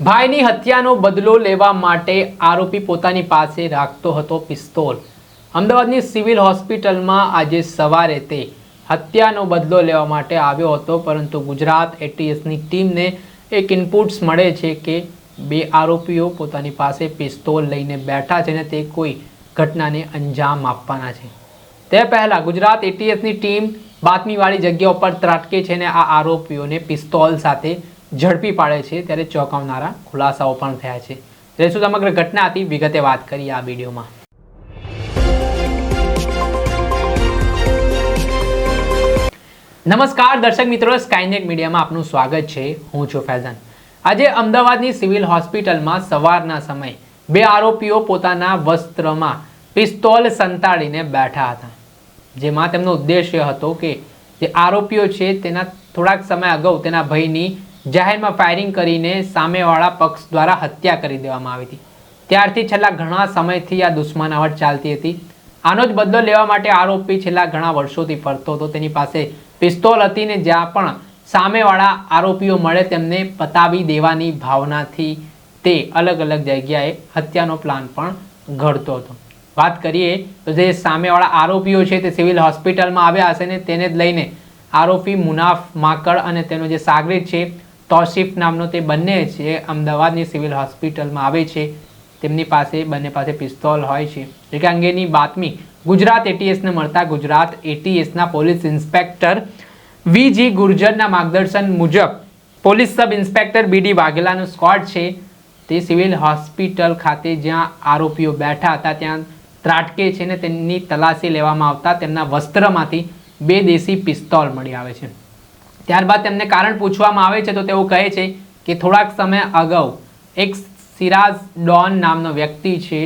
ભાઈની હત્યાનો બદલો લેવા માટે આરોપી પોતાની પાસે રાખતો હતો પિસ્તોલ. અમદાવાદની સિવિલ હોસ્પિટલમાં આજે સવારે તે હત્યાનો બદલો લેવા માટે આવ્યો હતો, પરંતુ ગુજરાત એટીએસની ટીમને એક ઇનપુટ્સ મળે છે કે બે આરોપીઓ પોતાની પાસે પિસ્તોલ લઈને બેઠા છે અને તે કોઈ ઘટનાને અંજામ આપવાના છે. તે પહેલાં ગુજરાત એટીએસની ટીમ બાતમીવાળી જગ્યા ઉપર ત્રાટકે છે અને આ આરોપીઓને પિસ્તોલ સાથે ઝડપી પાડે છે ત્યારે ચોંકાવનારા ખુલાસાઓ પણ થયા છે. ત્યારે શું સમગ્ર ઘટના હતી. વિગતે વાત કરીએ આ વિડીયોમાં. નમસ્કાર દર્શક મિત્રો સ્કાયનેટ મીડિયામાં આપનું સ્વાગત છે. હું છું ફૈઝાન. આજે અમદાવાદની સિવિલ હોસ્પિટલમાં સવારના સમયે બે આરોપીઓ પોતાના વસ્ત્રમાં પિસ્તોલ સંતાડીને બેઠા હતા. જેમાં તેમનો ઉદ્દેશ્ય હતો કે જે આરોપીઓ છે તેના થોડાક સમય અગાઉ તેના ભયની જાહેરમાં ફાયરિંગ કરીને સામેવાળા પક્ષ દ્વારા હત્યા કરી દેવામાં આવી હતી. ત્યારથી છેલ્લા ઘણા સમયથી આ દુશ્મનાવટ ચાલતી હતી. આનો જ બદલો લેવા માટે આરોપી છેલ્લા ઘણા વર્ષોથી ફરતો હતો. તેની પાસે પિસ્તોલ હતી ને જ્યાં પણ સામેવાળા આરોપીઓ મળે તેમને પતાવી દેવાની ભાવનાથી તે અલગ અલગ જગ્યાએ હત્યાનો પ્લાન પણ ઘડતો હતો. વાત કરીએ તો જે સામેવાળા આરોપીઓ છે તે સિવિલ હોસ્પિટલમાં આવ્યા હશે ને તેને જ લઈને આરોપી મુનાફ માકડ અને તેનો જે સાગરીત છે તોશીફ નામનો તે બંને છે, અમદાવાદની સિવિલ હોસ્પિટલમાં આવે છે. તેમની પાસે, બંને પાસે પિસ્તોલ હોય છે. જે અંગેની બાતમી, ગુજરાત એટીએસને મળતા ગુજરાત એટીએસના પોલીસ ઇન્સ્પેક્ટર વી જી ગુર્જરના માર્ગદર્શન મુજબ, પોલીસ સબ ઇન્સ્પેક્ટર બીડી વાઘેલાનું સ્કોડ છે. તે સિવિલ હોસ્પિટલ ખાતે જ્યાં આરોપીઓ બેઠા હતા, ત્યાં ત્રાટકે છે ને તેમની તલાશી લેવામાં આવતા તેમના વસ્ત્રમાંથી બે દેશી પિસ્તોલ મળી આવે છે. ત્યારબાદ તેમને કારણ પૂછવામાં આવે છે તો તેઓ કહે છે કે થોડાક સમય અગાઉ એક સિરાજ ડોન નામનો વ્યક્તિ છે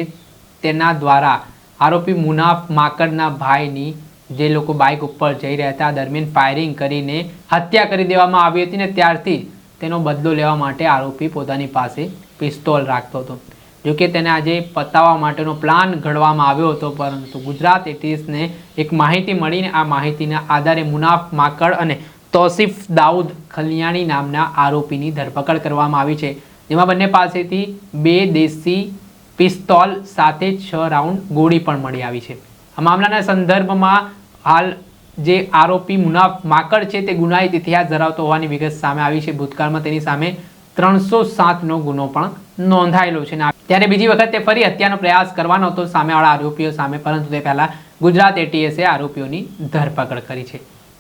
તેના દ્વારા આરોપી મુનાફ માકડના ભાઈની જે લોકો બાઇક ઉપર જઈ રહ્યા હતા, દરમિયાન ફાયરિંગ કરીને હત્યા કરી દેવામાં આવી હતી ને ત્યારથી તેનો બદલો લેવા માટે આરોપી પોતાની પાસે પિસ્તોલ રાખતો હતો. જોકે તેને આજે પતાવવા માટેનો પ્લાન ઘડવામાં આવ્યો હતો, પરંતુ ગુજરાત એટીએસને એક માહિતી મળીને આ માહિતીના આધારે મુનાફ માકડ અને તોસિફ દાઉદ ખલિયાણી નામના આરોપીની ધરપકડ કરવામાં આવી છે. જેમાં બંને પાસેથી બે દેશી પિસ્તોલ સાથે છ રાઉન્ડ ગોળી પણ મળી આવી છે. આ મામલાના સંદર્ભમાં હાલ જે આરોપી મુનાફ માકડ છે તે ગુનાહિત ઇતિહાસ ધરાવતો હોવાની વિગત સામે આવી છે. ભૂતકાળમાં તેની સામે ત્રણસો સાતનો ગુનો પણ નોંધાયેલો છે. ત્યારે બીજી વખત તે ફરી હત્યાનો પ્રયાસ કરવાનો હતો. સામેવાળા આરોપીઓ સામે, પરંતુ તે પહેલા ગુજરાત એટીએસે આરોપીઓની ધરપકડ કરી છે.